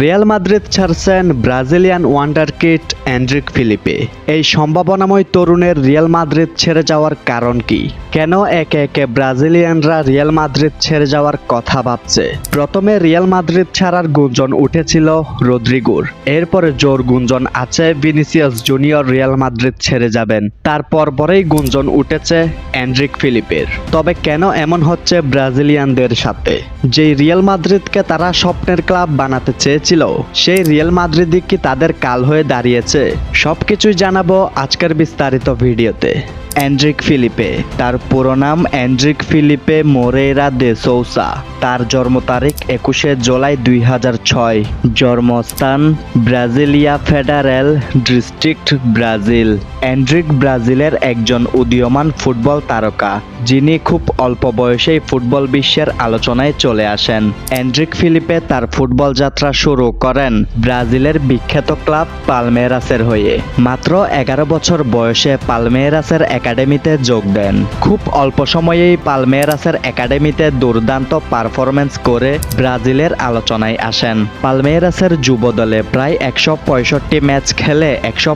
Real Madrid ছাড়ছেন Brazilian wonderkid Endrick Felipe. এই সম্ভাবনাময় তরুণের রিয়াল মাদ্রিদ ছেড়ে যাওয়ার কারণ কি? কেন একে একে ব্রাজিলিয়ানরা রিয়াল মাদ্রিদ ছেড়ে যাওয়ার কথা ভাবছে? প্রথমে রিয়াল মাদ্রিদ ছাড়ার গুঞ্জন উঠেছিল রদ্রিগোর। এরপরে জোর গুঞ্জন আছে ভিনিসিয়াস জুনিয়র রিয়াল মাদ্রিদ ছেড়ে যাবেন। তারপর পরেই গুঞ্জন উঠেছে অ্যান্ড্রিক ফিলিপের। তবে কেন এমন হচ্ছে ব্রাজিলিয়ানদের সাথে? যেই রিয়াল মাদ্রিদকে তারা স্বপ্নের ক্লাব বানাতে চেয়েছিল সেই রিয়াল দিক কি তাদের কাল হয়ে দাঁড়িয়েছে? সবকিছুই জানাব আজকের বিস্তারিত ভিডিওতে। Endrick Felipe. তার পুরো নাম অ্যান্ড্রিক ফিলিপে মোরেরা দে সৌসা। তার জন্ম তারিখ একুশে জুলাই দুই হাজার ছয়। জন্মস্থান Brasilia federal district Brazil. Endrick ব্রাজিলের একজন উদীয়মান ফুটবল তারকা, যিনি খুব অল্প বয়সেই ফুটবল বিশ্বের আলোচনায় চলে আসেন। অ্যান্ড্রিক ফিলিপে তার ফুটবল যাত্রা শুরু করেন ব্রাজিলের বিখ্যাত ক্লাব পালমেরাসের হয়ে। মাত্র এগারো বছর বয়সে পালমেরাসের একাডেমিতে যোগ দেন। খুব অল্প সময়েই পালমেরাসের একাডেমিতে দুর্দান্ত পারফরমেন্স করে ব্রাজিলের আলোচনায় আসেন। পালমেরাসের যুব দলে প্রায় একশো পঁয়ষট্টি ম্যাচ খেলে একশো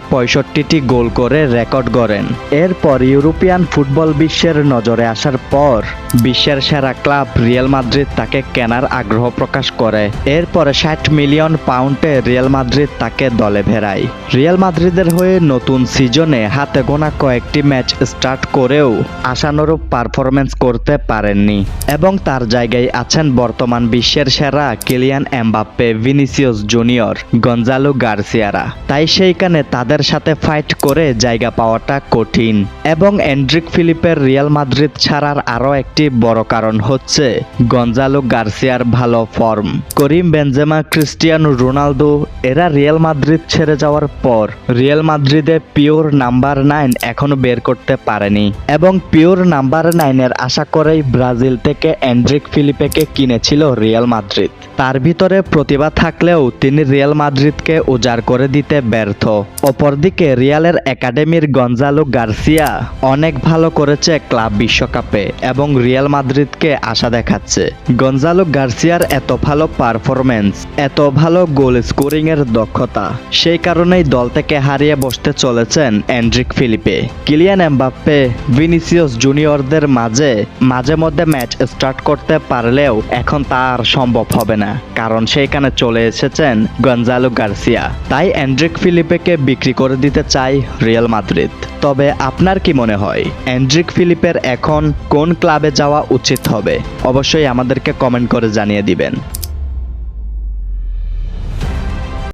গোল করে রেকর্ড গড়েন। এরপর ইউরোপিয়ান ফুটবল বিশ্বের নজরে আসার পর বিশ্বের সেরা ক্লাব রিয়াল মাদ্রিদ তাকে কেনার আগ্রহ প্রকাশ করে। এরপরে ষাট মিলিয়ন পাউন্ডে রিয়াল মাদ্রিদ তাকে দলে ভেড়ায় রিয়াল মাদ্রিদের হয়ে নতুন সিজনে হাতে গোনা কয়েকটি ম্যাচ স্টার্ট করেও আশানুরূপ পারফরমেন্স করতে পারেননি এবং তার জায়গায় আছেন বর্তমান বিশ্বের সেরা Kylian Mbappe, Vinicius Junior, Gonzalo গার্সিয়ারা। তাই সেইখানে তাদের সাথে ফাইট করে জায়গা পাওয়াটা কঠিন এবং এন্ড্রিক ফিলিপের রিয়াল মাদ্রিদ ছাড়ার আরও একটি বড় কারণ হচ্ছে গঞ্জালো গার্সিয়ার ভালো form. Karim Benzema, Cristiano Ronaldo, এরা রিয়াল মাদ্রিদ ছেড়ে যাওয়ার পর রিয়াল মাদ্রিদে পিওর নাম্বার নাইন এখনও বের করতে পারেনি এবং পিওর নাম্বার নাইনের আশা করেই ব্রাজিল থেকে অ্যান্ড্রিক ফিলিপেকে কিনেছিল রিয়াল মাদ্রিদ। তার ভিতরে প্রতিভা থাকলেও তিনি রিয়াল মাদ্রিদকে উজাড় করে দিতে ব্যর্থ। অপরদিকে রিয়ালের একাডেমির গঞ্জালো গার্সিয়া অনেক ভালো করেছে ক্লাব বিশ্বকাপে এবং রিয়াল মাদ্রিদকে আশা দেখাচ্ছে। গঞ্জালো গার্সিয়ার এত ভালো পারফরমেন্স এত ভালো গোল স্কোরিং এর দক্ষতা, সেই কারণেই দল থেকে হারিয়ে বসতে চলেছেন Endrick Felipe. Kylian Mbappe Vinicius জুনিয়রদের মাঝে মাঝে মধ্যে ম্যাচ স্টার্ট করতে পারলেও এখন তা আর সম্ভব হবে না, কারণ সেইখানে চলে এসেছেন গঞ্জালো গার্সিয়া। তাই অ্যান্ড্রিক ফিলিপেকে বিক্রি করে দিতে চাই রিয়াল মাদ্রিদ। তবে আপনার কি মনে হয় অ্যান্ড্রিক ফিলিপের এখন কোন ক্লাবে যাওয়া উচিত হবে? অবশ্যই আমাদেরকে কমেন্ট করে জানিয়ে দিবেন।